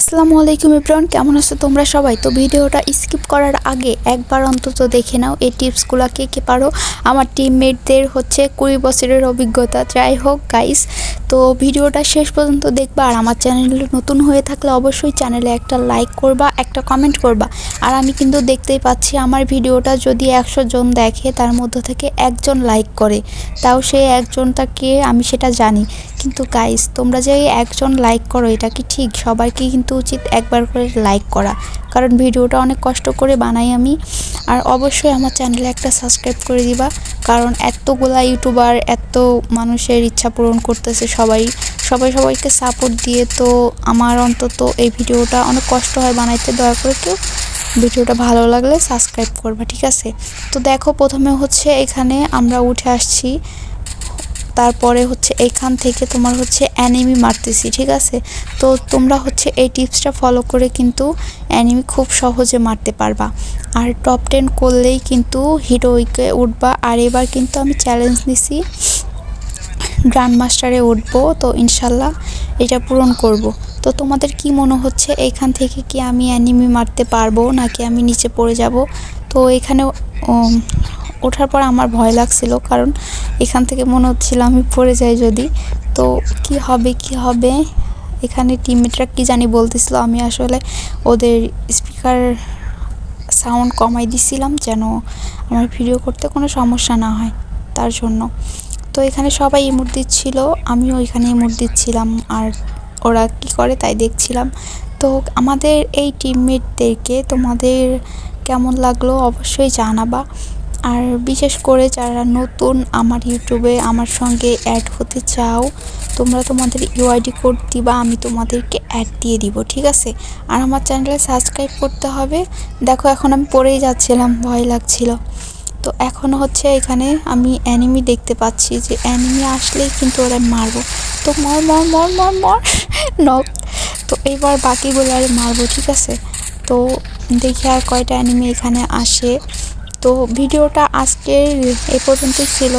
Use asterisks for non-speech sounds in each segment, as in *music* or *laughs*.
আসসালামু আলাইকুম ইব্রান কেমন আছো তোমরা সবাই? তো ভিডিওটা স্কিপ করার আগে একবার অন্তত দেখে নাও এই টিপসগুলো কে কে পারো। আমার টিমমেটদের হচ্ছে কুড়ি বছরের অভিজ্ঞতা। যাই হোক গাইস তো ভিডিওটা শেষ পর্যন্ত দেখবা আর আমার চ্যানেল নতুন হয়ে থাকলে অবশ্যই চ্যানেলে একটা লাইক করবা, একটা কমেন্ট করবা। আর আমি কিন্তু দেখতেই পাচ্ছি আমার ভিডিওটা যদি একশো জন দেখে তার মধ্যে থেকে একজন লাইক করে, তাও সেই একজনটাকে আমি সেটা জানি। কিন্তু গাইস তোমরা যে একজন লাইক করো, এটা কি ঠিক? সবাইকে কিন্তু উচিত একবার করে লাইক করা। কারণ ভিডিওটা অনেক কষ্ট করে বানাই আমি। আর অবশ্যই আমার চ্যানেলে একটা সাবস্ক্রাইব করে দিবা। কারণ এতগুলা ইউটিউবার এত মানুষের ইচ্ছা পূরণ করতেছে সবাই সবাই সবাইকে সাপোর্ট দিয়ে তো আমার অন্তত এই ভিডিওটা অনেক কষ্ট হয় বানাইতে। দয়া করে কেউ ভিডিওটা ভালো লাগলে সাবস্ক্রাইব করবা, ঠিক আছে? তো দেখো, প্রথমে হচ্ছে এখানে আমরা উঠে আসছি। তারপরে হচ্ছে এখান থেকে তোমার হচ্ছে অ্যানিমি মারতেছি, ঠিক আছে? তো তোমরা হচ্ছে এই টিপসটা ফলো করে কিন্তু অ্যানিমি খুব সহজে মারতে পারবা। আর টপ টেন করলেই কিন্তু হিরোইকে উঠবা। আর এবার কিন্তু আমি চ্যালেঞ্জ নিছি। গ্র্যান্ড মাস্টারে উঠবো, তো ইনশাল্লাহ এটা পূরণ করব। তো তোমাদের কি মনে হচ্ছে, এখান থেকে কি আমি অ্যানিমি মারতে পারব, নাকি আমি নিচে পড়ে যাব? তো এখানে ওঠার পর আমার ভয় লাগছিল, কারণ এখান থেকে মনে হচ্ছিল আমি পড়ে যাই যদি। তো কি হবে কি হবে? এখানে টিমমেটরা কি জানি বলতেছিল, আমি আসলে ওদের স্পিকার সাউন্ড কমাই দিছিলাম, যেন আমার ভিডিও করতে কোনো সমস্যা না হয়, তার জন্য। তো এখানে সবাই ইমোট দিচ্ছিল আমিও এখানে ইমোট দিচ্ছিলাম আর ওরা কি করে তাই দেখছিলাম। তো আমাদের এই টিমমেটদেরকে তোমাদের কেমন লাগল অবশ্যই জানাবা। আর বিশেষ করে যারা নতুন আমার ইউটিউবে আমার সঙ্গে অ্যাড হতে চাও, তোমরা তোমাদের ইউআইডি কোড দিবা, আমি তোমাদেরকে অ্যাড দিয়ে দিব, ঠিক আছে? আর আমার চ্যানেলে সাবস্ক্রাইব করতে হবে। দেখো, এখন আমি পড়েই যাচ্ছিলাম, ভয় লাগছিল। তো এখন হচ্ছে এখানে আমি অ্যানিমি দেখতে পাচ্ছি যে অ্যানিমি আসলেই কিন্তু ওরা মারবো। তো মর মর মর মর মর। *laughs* নক তো এইবার বাকিগুলো আর মারবো, ঠিক আছে? তো দেখি আর কয়টা অ্যানিমি এখানে আসে। তো ভিডিওটা আজকে এ পর্যন্ত ছিল।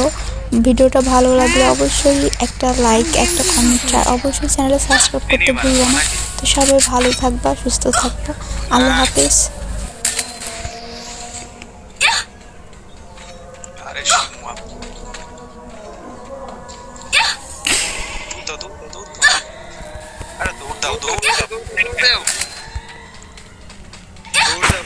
ভিডিওটা ভালো লাগলে অবশ্যই একটা লাইক একটা কমেন্ট আর অবশ্যই চ্যানেলে সাবস্ক্রাইব করতে ভুলবো না। তো সবাই ভালো থাকবা, সুস্থ থাকবা। আল্লাহ হাফেজ।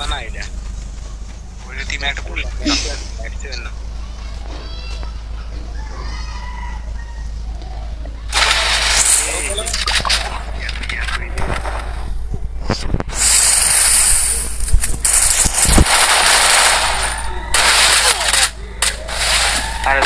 পুষ্পা না এটা ওই টিমে একটা পুলিশ অ্যাক্সিডেন্ট না আরে